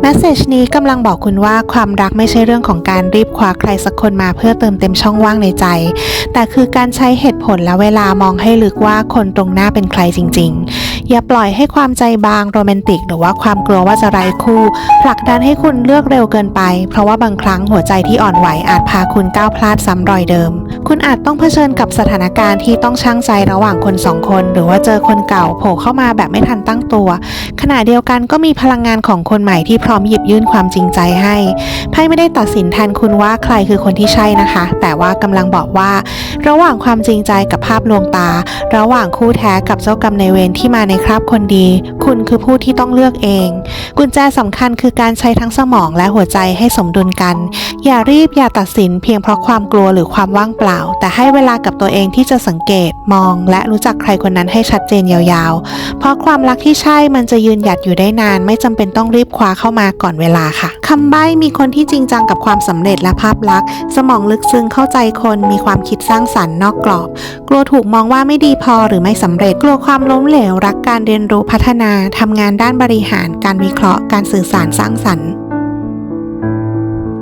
แมสเซจนี้กำลังบอกคุณว่าความรักไม่ใช่เรื่องของการรีบคว้าใครสักคนมาเพื่อเติมเต็มช่องว่างในใจ แต่คือการใช้เหตุผลและเวลามองให้ลึกว่าคนตรงหน้าเป็นใครจริง ๆ อย่าปล่อยให้ความใจบางโรแมนติก หรือว่าความกลัวว่าจะไร้คู่ ผลักดันให้คุณเลือกเร็วเกินไป เพราะว่าบางครั้งหัวใจที่อ่อนไหวอาจพาคุณก้าวพลาดซ้ำรอยเดิม คุณอาจต้องเผชิญกับสถานการณ์ที่ต้องชั่งใจระหว่างคนสองคน หรือว่าเจอคนเก่าโผล่เข้ามาแบบไม่ทันตั้งตัว ขณะเดียวกันก็มีพลังงานของคนใหม่ที่พร้อมหยิบยื่นความจริงใจให้ไพ่ไม่ได้ตัดสินแทนคุณว่าใครคือคนที่ใช่นะคะ แต่ว่ากำลังบอกว่า ระหว่างความจริงใจกับภาพลวงตา ระหว่างคู่แท้กับเจ้ากรรมในเวรที่มาในคราบคนดี คุณคือผู้ที่ต้องเลือกเอง กุญแจสำคัญคือการใช้ทั้งสมองและหัวใจให้สมดุลกัน อย่ารีบอย่าตัดสินเพียงเพราะความกลัวหรือความว่างเปล่าแต่ให้เวลากับตัวเองที่จะสังเกตมอง และรู้จักใครคนนั้นให้ชัดเจนยาวๆ เพราะความรักที่ใช่มันจะยืนหยัดอยู่ได้นาน ไม่จำเป็นต้องรีบคว้าเข้ามาก่อนเวลาค่ะคำใบ้มีคนที่จริงจังกับความสำเร็จและภาพลักษณ์ สมองลึกซึ้งเข้าใจคนมีความคิดสร้างสรรค์นอกกรอบ กลัวถูกมองว่าไม่ดีพอหรือไม่สำเร็จกลัวความล้มเหลวรักการเรียนรู้พัฒนาทำงานด้านบริหาร การวิเคราะห์ การสื่อสารสร้างสรรค์